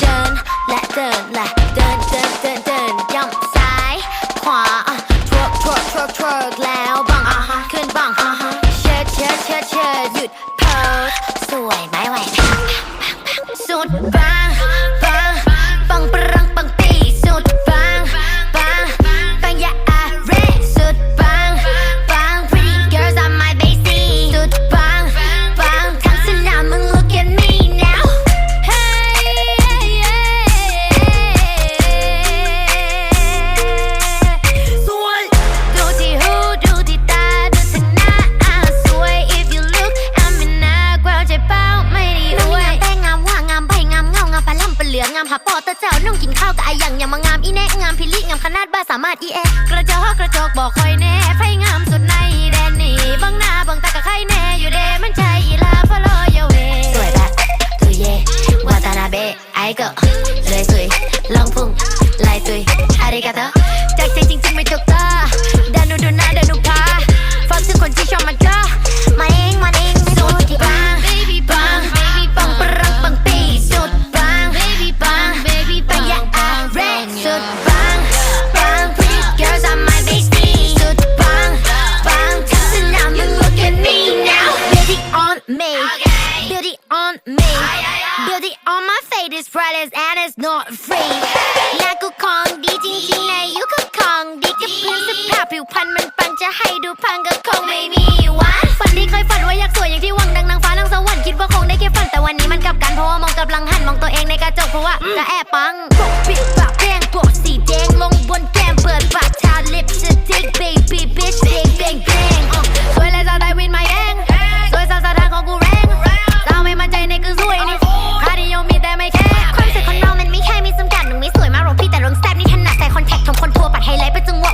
เดินและเดินและเดินเดินเดินเดินย่ำซ้ายขวาทวกทวกทวกทวกแล้วบังอะฮะขึ้นบังอะฮะเชิดเชิดเชิดเชิดหยุดโพส งกินข้าวกับไอหยังอย่ามางามอีแน่งามพิลิงามขนาดบ้าสามารถอีแอกระจอกกระจกบอกคอยแน่ไฟงามสุดในแดนนี้บังหน้าบังตากับใครแน่อยู่เดมันใจอีลาฟอลอยเวสวยแบบตุยเย่วาตานาเบะไอเกะเลยสุยลองพุ่งลายตุยอาริกาโตจากใจจริงๆไม่ตกตาดานูดูน้าดานูพาฟังถึงคนที่ชอบมา me beauty on my face is priceless and it's not free น้ากูของดีจริงๆในยุคของดีกับพื้นสภาพผิวพรรณมันปังจะให้ดูพังก็คงไม่มีวันฝันที่เคยฝันว่าอยากสวยอย่างที่หวังดังนางฟ้านางสวรรค์คิดว่าคงได้แค่ฝันแต่วันนี้มันกลับกันเพราะว่ามองกับหลังหันมองตัวเองในกระจกเพราะว่าจะแอบปัง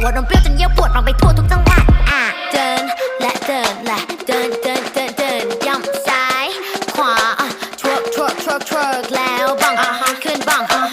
ว่านมเปรี้ยวจนเยี่ยวปวดลองไปทั่วทุกจังหวัดอะเดินและเดินและเดินเดินเดินเดินย่ำซ้าย ขวาอะทวกทวกทวกทวกแล้วบังอะขึ้นบังอะ